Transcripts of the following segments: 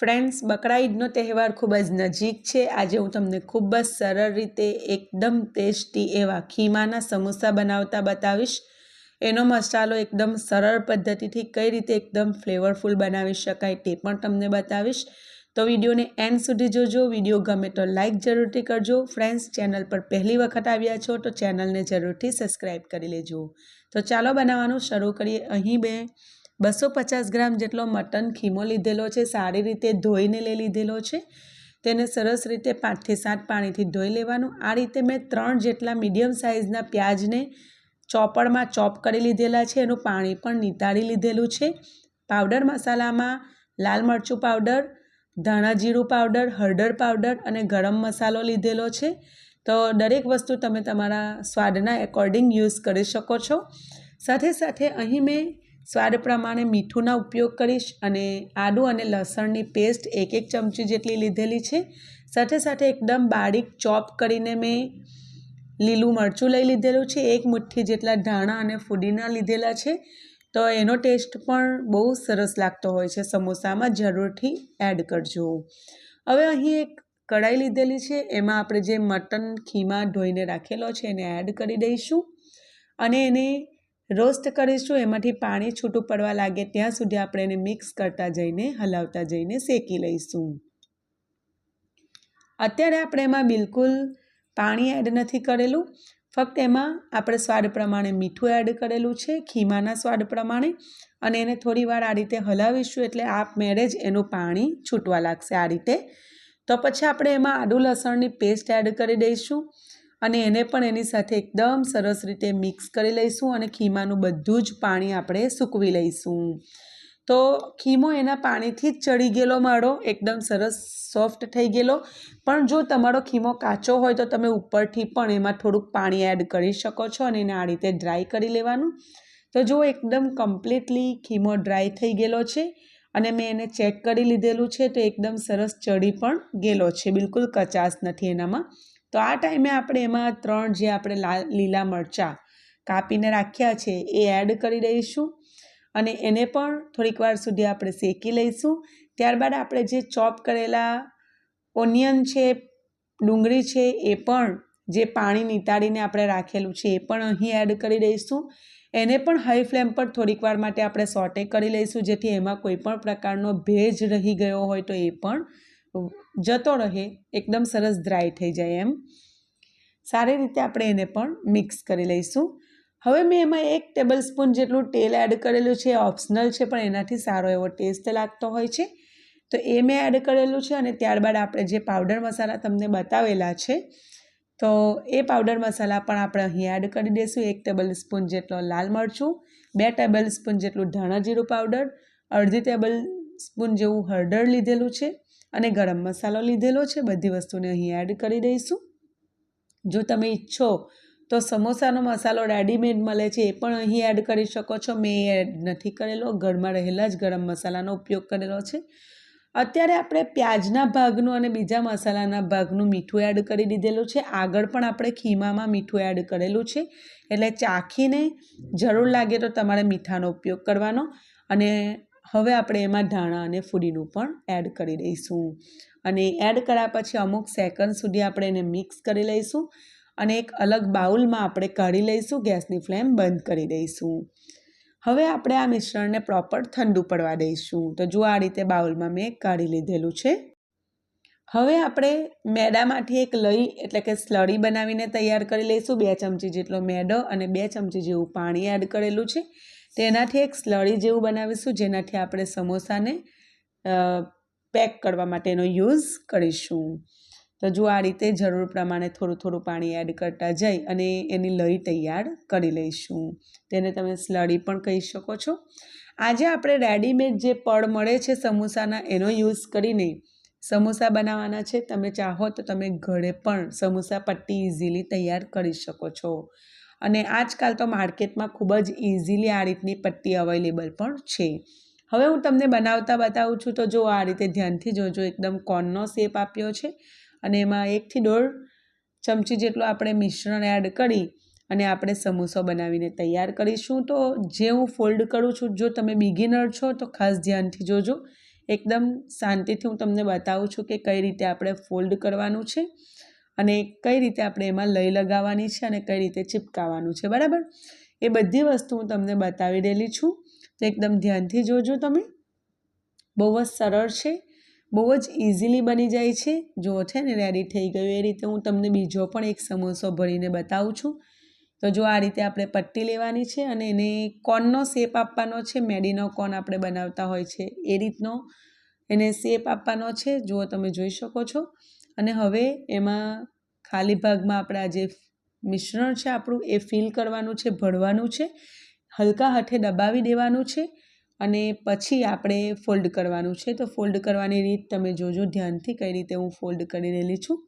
Friends, બકરા ઈદનો તહેવાર ખૂબ જ નજીક છે. આજે હું તમને ખૂબ જ સરળ રીતે એકદમ ટેસ્ટી એવા ખીમાના સમોસા બનાવતા બતાવીશ. એનો મસાલો એકદમ સરળ પદ્ધતિથી કઈ રીતે એકદમ ફ્લેવરફુલ બનાવી શકાય તે પણ તમને બતાવીશ. તો વિડીયોને એન્ડ સુધી જોજો. વીડિયો ગમે તો લાઇક જરૂરથી કરજો. ફ્રેન્ડ્સ, ચેનલ પર પહેલી વખત આવ્યા છો તો ચેનલને જરૂરથી સબસ્ક્રાઈબ કરી લેજો. તો ચાલો બનાવવાનું શરૂ કરીએ. અહીં બે બસો પચાસ ગ્રામ જેટલો મટન ખીમો લીધેલો છે, સારી રીતે ધોઈને લઈ લીધેલો છે. તેને સરસ રીતે પાંચથી સાત પાણીથી ધોઈ લેવાનું. આ રીતે મેં ત્રણ જેટલા મીડિયમ સાઇઝના પ્યાજને ચોપડમાં ચોપ કરી લીધેલા છે, એનું પાણી પણ નિતાળી લીધેલું છે. પાવડર મસાલામાં લાલ મરચું પાવડર, ધાણા જીરું પાવડર, હળદર પાવડર અને ગરમ મસાલો લીધેલો છે. તો દરેક વસ્તુ તમે તમારા સ્વાદના એકોર્ડિંગ યુઝ કરી શકો છો. સાથે સાથે અહીં મેં સ્વાદ પ્રમાણે મીઠુંના ઉપયોગ કરીશ અને આદું અને લસણની પેસ્ટ એક એક ચમચી જેટલી લીધેલી છે. સાથે સાથે એકદમ બારીક ચોપ કરીને મેં લીલું મરચું લઈ લીધેલું છે. એક મુઠ્ઠી જેટલા ધાણા અને ફુદીના લીધેલા છે. તો એનો ટેસ્ટ પણ બહુ સરસ લાગતો હોય છે. સમોસામાં જરૂરથી એડ કરજો. હવે અહીં એક કઢાઈ લીધેલી છે. એમાં આપણે જે મટન ખીમા ધોઈને રાખેલો છે એને એડ કરી દઈશું. અને એને રોસ્ટ કરીશું, એમાંથી પાણી છૂટું પડવા લાગે ત્યાં સુધી આપણે એને મિક્સ કરતા જઈને, હલાવતા જઈને શેકી લઈશું. અત્યારે આપણે એમાં બિલકુલ પાણી એડ નથી કરેલું. ફક્ત એમાં આપણે સ્વાદ પ્રમાણે મીઠું એડ કરેલું છે, ખીમાના સ્વાદ પ્રમાણે, અને એને થોડી વાર આ રીતે હલાવીશું એટલે આપમેળે જ એનું પાણી છૂટવા લાગશે આ રીતે. તો પછી આપણે એમાં આદુ લસણની પેસ્ટ એડ કરી દઈશું. અને એને પણ એની સાથે એકદમ સરસ રીતે મિક્સ કરી લઈશું અને ખીમાનું બધું જ પાણી આપણે સૂકવી લઈશું. તો ખીમો એના પાણીથી જ ચડી ગયેલો મારો એકદમ સરસ સોફ્ટ થઈ ગયેલો. પણ જો તમારો ખીમો કાચો હોય તો તમે ઉપરથી પણ એમાં થોડુંક પાણી એડ કરી શકો છો અને એને આ રીતે ડ્રાય કરી લેવાનું. તો જો એકદમ કમ્પ્લીટલી ખીમો ડ્રાય થઈ ગયેલો છે અને મેં એને ચેક કરી લીધેલું છે તો એકદમ સરસ ચડી પણ ગયેલો છે, બિલકુલ કચાશ નથી એનામાં. તો આ ટાઈમે આપણે એમાં ત્રણ જે આપણે લાલ મરચાં કાપીને રાખ્યા છે, એ એડ કરી દઈશું. અને એને પણ થોડીક વાર સુધી આપણે શેકી લઈશું. ત્યારબાદ આપણે જે ચોપ કરેલા ઓનિયન છે, ડુંગળી છે, એ પણ જે પાણી નિતાળીને આપણે રાખેલું છે, એ પણ અહીં એડ કરી દઈશું. એને પણ હાઈ ફ્લેમ પર થોડીક વાર માટે આપણે સોટે કરી લઈશું, જેથી એમાં કોઈ પણ પ્રકારનો ભેજ રહી ગયો હોય તો એ પણ જતો રહે, એકદમ સરસ ડ્રાય થઈ જાય એમ. સારી રીતે આપણે એને પણ મિક્સ કરી લઈશું. હવે મેં એમાં એક ટેબલ સ્પૂન જેટલું તેલ એડ કરેલું છે ઓપ્શનલ છે, પણ એનાથી સારો એવો ટેસ્ટ લાગતો હોય છે. તો એ મેં એડ કરેલું છે અને ત્યારબાદ આપણે જે પાવડર મસાલા તમને બતાવેલા છે, તો એ પાવડર મસાલા પણ આપણે અહીં એડ કરી દઈશું. એક ટેબલ સ્પૂન જેટલો લાલ મરચું, બે ટેબલ સ્પૂન જેટલું ધાણા જીરું પાવડર અડધી ટેબલ સ્પૂન જેવું હળદર લીધેલું છે. અને ગરમ મસાલો લીધેલો છે. બધી વસ્તુને અહીં એડ કરી દઈશું. જો તમે ઈચ્છો તો સમોસાનો મસાલો રેડીમેડ મળે છે, એ પણ અહીં એડ કરી શકો છો. મેં એડ નથી કરેલો. ઘરમાં રહેલા જ ગરમ મસાલાનો ઉપયોગ કરેલો છે. અત્યારે આપણે પ્યાજના ભાગનું અને બીજા મસાલાના ભાગનું મીઠું એડ કરી દીધેલું છે. આગળ પણ આપણે ખીમામાં મીઠું એડ કરેલું છે. એટલે ચાખીને જરૂર લાગે તો તમારે મીઠાનો ઉપયોગ કરવાનો. અને હવે આપણે એમાં ધાણા અને ફૂડીનું પણ એડ કરી દઈશું. અને એડ કર્યા પછી અમુક સેકન્ડ સુધી આપણે એને મિક્સ કરી લઈશું અને એક અલગ બાઉલમાં આપણે કાઢી લઈશું, ગેસની ફ્લેમ બંધ કરી દઈશું. હવે આપણે આ મિશ્રણને પ્રોપર ઠંડુ પડવા દઈશું. તો જો આ રીતે બાઉલમાં મેં કાઢી લીધેલું છે. હવે આપણે મેદામાંથી એક લઈ, એટલે કે સ્લરી બનાવીને તૈયાર કરી લઈશું. બે ચમચી જેટલો મેદો અને બે ચમચી જેવું પાણી એડ કરેલું છે. તેનાથી એક સ્લરી જેવું બનાવીશું, જેનાથી આપણે સમોસાને પેક કરવા માટેનો યુઝ કરીશું. તો જો આ રીતે જરૂર પ્રમાણે થોડું થોડું પાણી એડ કરતા જઈ અને એની લઈ તૈયાર કરી લઈશું. તેને તમે સ્લડી પણ કહી શકો છો. આજે આપણે રેડીમેડ જે પડ મળે છે સમોસાના, એનો યુઝ કરીને સમોસા બનાવવાના છે. તમે ચાહો તો તમે ઘરે પણ સમોસા પટ્ટી ઇઝીલી તૈયાર કરી શકો છો. અને આજકાલ તો માર્કેટમાં ખૂબ જ ઇઝીલી આ રીતની પટ્ટી અવેલેબલ પણ છે. હવે હું તમને બનાવતા બતાવું છું તો જો આ રીતે ધ્યાનથી જોજો, એકદમ કોનનો શેપ આપ્યો છે અને એમાં એકથી દોઢ ચમચી જેટલું આપણે મિશ્રણ એડ કરી અને આપણે સમોસો બનાવીને તૈયાર કરીશું. તો જે હું ફોલ્ડ કરું છું, જો તમે બિગિનર છો તો ખાસ ધ્યાનથી જોજો. એકદમ શાંતિથી હું તમને બતાવું છું કે કઈ રીતે આપણે ફોલ્ડ કરવાનું છે. અને કઈ રીતે આપણે એમાં લઈ લગાવવાની છે અને કઈ રીતે ચિપકાવવાનું છે, બરાબર? એ બધી વસ્તુ હું તમને બતાવી રહેલી છું. તો એકદમ ધ્યાનથી જોજો તમે. બહુ જ સરળ છે. બહુ જ ઇઝીલી બની જાય છે. જો છે ને રેડી થઈ ગયું એ રીતે હું તમને બીજો પણ એક સમોસો ભરીને બતાવું છું. તો જો આ રીતે આપણે પટ્ટી લેવાની છે અને એને કોનનો શેપ આપવાનો છે, મેડીનો કોન આપણે બનાવતા હોય છે એ રીતનો. એને શેપ આપવાનો છે. જુઓ તમે જોઈ શકો છો. અને હવે એમાં ખાલી ભાગમાં આપણે જે મિશ્રણ છે આપણું, એ ફિલ કરવાનું છે ભરવાનું છે, હલકા હાથે દબાવી દેવાનું છે અને પછી આપણે ફોલ્ડ કરવાનું છે. તો ફોલ્ડ કરવાની રીત તમે જોજો, ધ્યાનથી કઈ રીતે હું ફોલ્ડ કરી રહેલી છું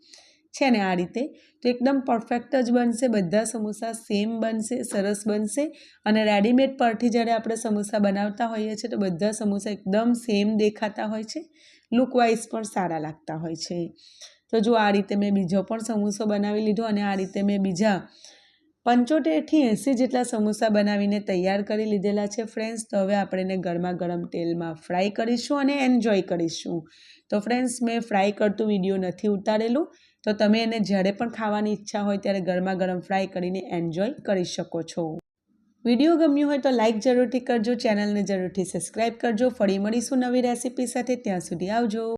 છે ને આ રીતે. તો એકદમ પરફેક્ટ જ બનશે, બધા સમોસા સેમ બનશે, સરસ બનશે અને રેડીમેડ પરથી જ્યારે આપણે સમોસા બનાવતા હોઈએ છીએ તો બધા સમોસા એકદમ સેમ દેખાતા હોય છે લુકવાઇઝ પણ સારા લાગતા હોય છે. તો જો આ રીતે મેં બીજો પણ સમોસો બનાવી લીધો અને આ રીતે મેં બીજા પંચોતેરથી એંસી જેટલા સમોસા બનાવીને તૈયાર કરી લીધેલા છે ફ્રેન્ડ્સ, તો હવે આપણે એને ગરમા ગરમ તેલમાં ફ્રાય કરીશું અને એન્જોય કરીશું. તો ફ્રેન્ડ્સ, મેં ફ્રાય કરતું વીડિયો નથી ઉતારેલું, તો તમે એને જ્યારે પણ ખાવાની ઈચ્છા હોય ત્યારે ગરમા ગરમ ફ્રાય કરીને એન્જોય કરી શકો છો. વીડિયો ગમ્યું હોય તો લાઇક જરૂરથી કરજો, ચેનલને જરૂરથી સબસ્ક્રાઈબ કરજો. ફરી મળીશું નવી રેસીપી સાથે, ત્યાં સુધી આવજો.